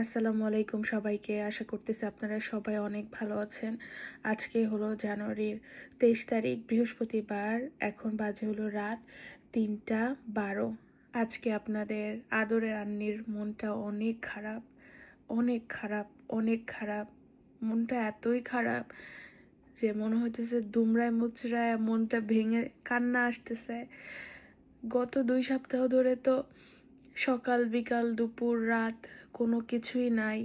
আসসালামু আলাইকুম সবাইকে। আশা করতেছি আপনারা সবাই অনেক ভালো আছেন। আজকে হলো জানুয়ারির তেইশ তারিখ, বৃহস্পতিবার। এখন বাজে হলো রাত তিনটা বারো। আজকে আপনাদের আদরের আন্নির মনটা অনেক খারাপ অনেক খারাপ অনেক খারাপ। মনটা এতই খারাপ যে মনে হইতেছে দুমড়ায় মুচড়ায় মনটা ভেঙে কান্না আসতেছে। গত দুই সপ্তাহ ধরে তো সকাল, বিকাল, দুপুর, রাত কোনো কিছুই নাই।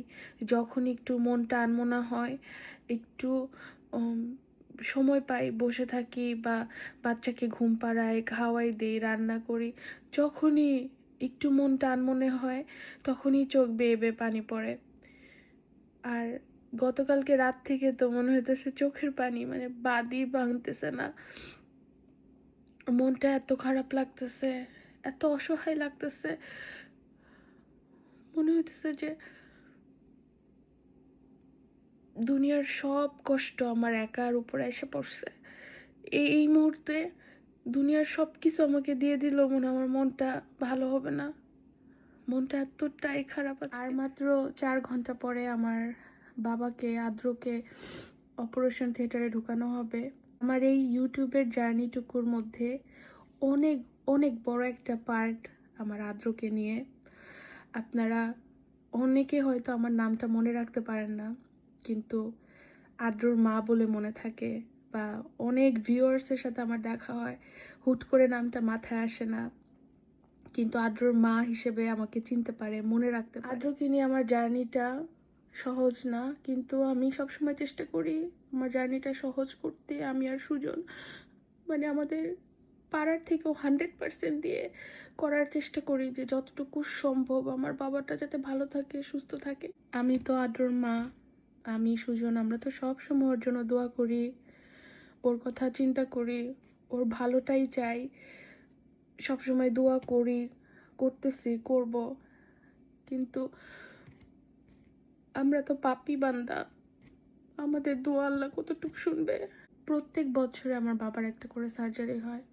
যখন একটু মনটা আনমনা হয়, একটু সময় পাই বসে থাকি বা বাচ্চাকে ঘুম পাড়াই খাওয়াই দিই, রান্না করি, যখনই একটু মন টান মনে হয়, তখনই চোখ বেয়ে বেয়ে পানি পড়ে। আর গতকালকে রাত থেকে তো মনে হইতেছে চোখের পানি মানে বাদই ভাঙতেছে না। মনটা এত খারাপ লাগতেছে। এত অসহায় লাগতেছে। মনে হইতেছে যে দুনিয়ার সব কষ্ট আমার একার উপরে এসে পড়ছে। এই এই মুহূর্তে দুনিয়ার সব কিছু আমাকে দিয়ে দিল মনে আমার মনটা ভালো হবে না। মনটা এতটাই খারাপ আছে আর মাত্র চার ঘণ্টা পরে আমার বাবাকে, আদ্রকে অপারেশন থিয়েটারে ঢুকানো হবে। আমার এই ইউটিউবের জার্নিটুকুর মধ্যে অনেক অনেক বড় একটা পার্ট আমার আদ্রকে নিয়ে। আপনারা অনেকে হয়তো আমার নামটা মনে রাখতে পারেন না, কিন্তু আদ্রর মা বলে মনে থাকে বা অনেক ভিউয়ার্সের সাথে আমার দেখা হয়, হুট করে নামটা মাথায় আসে না, কিন্তু আদ্রর মা হিসেবে আমাকে চিনতে পারে, মনে রাখতে পারে। আদ্রকে নিয়ে আমার জার্নিটা সহজ না, কিন্তু আমি সবসময় চেষ্টা করি আমার জার্নিটা সহজ করতে, আমি আর সুজন মানে আমাদের পাড়ার থেকেও হান্ড্রেড পার্সেন্ট দিয়ে করার চেষ্টা করি যে যতটুকু সম্ভব আমার বাবাটা যাতে ভালো থাকে, সুস্থ থাকে। আমি তো আদ্রর মা, আমি সুজন, আমরা তো সব সময় ওর জন্য দোয়া করি, ওর কথা চিন্তা করি, ওর ভালোটাই চাই, সব সময় দোয়া করি, করতেছি, করব। কিন্তু আমরা তো পাপি বান্দা, আমাদের দোয়া আল্লাহ কতটুকু শুনবে? প্রত্যেক বছরে আমার বাবার একটা করে সার্জারি হয়।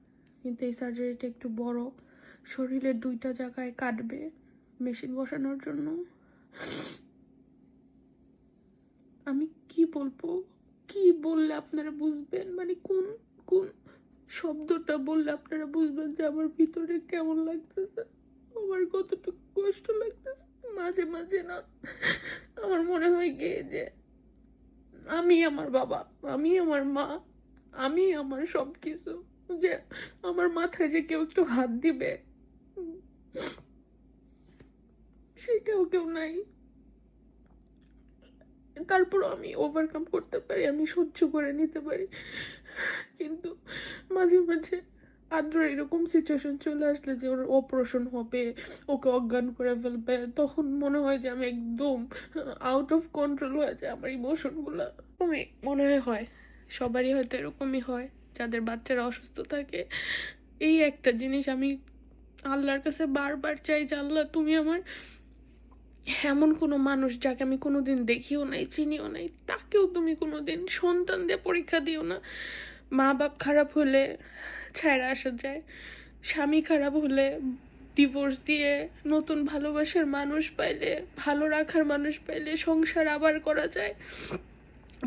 কিন্তু এই সার্জারিটা একটু বড়। শরীরের দুইটা জায়গায় কাটবে মেশিন বসানোর জন্য। আমি কি বলব? কি বললে আপনারা বুঝবেন? মানে কোন কোন শব্দটা বললে আপনারা বুঝবেন যে আমার ভিতরে কেমন লাগতেছে? আমার কতটুকু কষ্ট লাগতেছে? মাঝে মাঝে না আমার মনে হয় গিয়ে যে আমি আমার বাবা, আমি আমার মা, আমি আমার সব কিছু যে আমার মাথায় যে কেউ একটু হাত দিবে, সেটাও কেউ নাই। তারপর আমি ওভারকাম করতে পারি, আমি সহ্য করে নিতে পারি। কিন্তু মাঝে মাঝে আদ্র এরকম সিচুয়েশন চলে আসলে যে ওর অপারেশন হবে, ওকে অজ্ঞান করে ফেলবে, তখন মনে হয় যে আমি একদম আউট অফ কন্ট্রোল হয়ে যায় আমার ইমোশনগুলো আমি মনে হয় হয়, সবারই হয়তো এরকমই হয়। যাদের বাচ্চারা অসুস্থ থাকে, এই একটা জিনিস আমি আল্লাহর কাছে বারবার চাই যে, আল্লাহ, তুমি আমার এমন কোনো মানুষ যাকে আমি কোনোদিন দেখিও নাই, চিনিও নাই, তাকেও তুমি কোনোদিন সন্তান দিয়ে পরীক্ষা দিও না। মা বাপ খারাপ হলে ছাড়া আসা যায়, স্বামী খারাপ হলে ডিভোর্স দিয়ে নতুন ভালোবাসার মানুষ পাইলে, ভালো রাখার মানুষ পাইলে সংসার আবার করা যায়।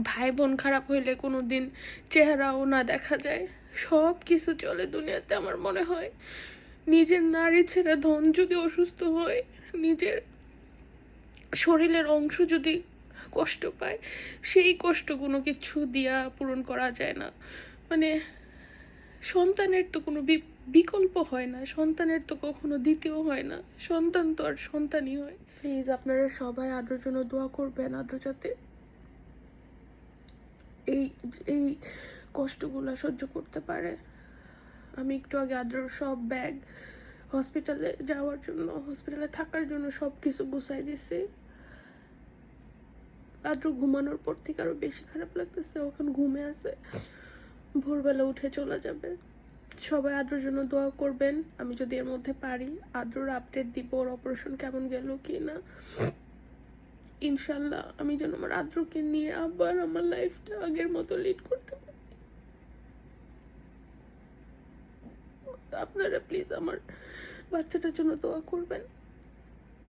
ভাই বোন খারাপ হইলে কোনো দিন চেহারাও না দেখা যায়। সব কিছু চলে দুনিয়াতে আমার মনে হয়। নিজের নারী ছেড়ে ধন যদি অসুস্থ হয়, নিজের শরীরের অংশ যদি কষ্ট পায়, সেই কষ্ট কোনো কিছু দিয়া পূরণ করা যায় না। মানে সন্তানের তো কোনো বিকল্প হয় না, সন্তানের তো কখনো দ্বিতীয় হয় না। সন্তান তো আর সন্তানই হয়। প্লিজ আপনারা সবাই আদ্রর জন্য দোয়া করবেন আদ্র যাতে এই এই কষ্টগুলো সহ্য করতে পারে। আমি একটু আগে আদ্রর সব ব্যাগ হসপিটালে যাওয়ার জন্য, হসপিটালে থাকার জন্য সব কিছু গুছাই দিছি। আদ্র ঘুমানোর পর থেকে আরও বেশি খারাপ লাগতেছে ওখানে ঘুমে আছে। ভোরবেলা উঠে চলে যাবে। সবাই আদ্রর জন্য দোয়া করবেন। আমি যদি এর মধ্যে পারি, আদ্রর আপডেট দিব, ওর অপারেশন কেমন গেল কি না। ইনশাল্লাহ আমি যেন আমার আদ্রকে নিয়ে আবার আমার লাইফটা আগের মতো লিড করতে পারি। আপনারা প্লিজ আমার বাচ্চাটার জন্য দোয়া করবেন।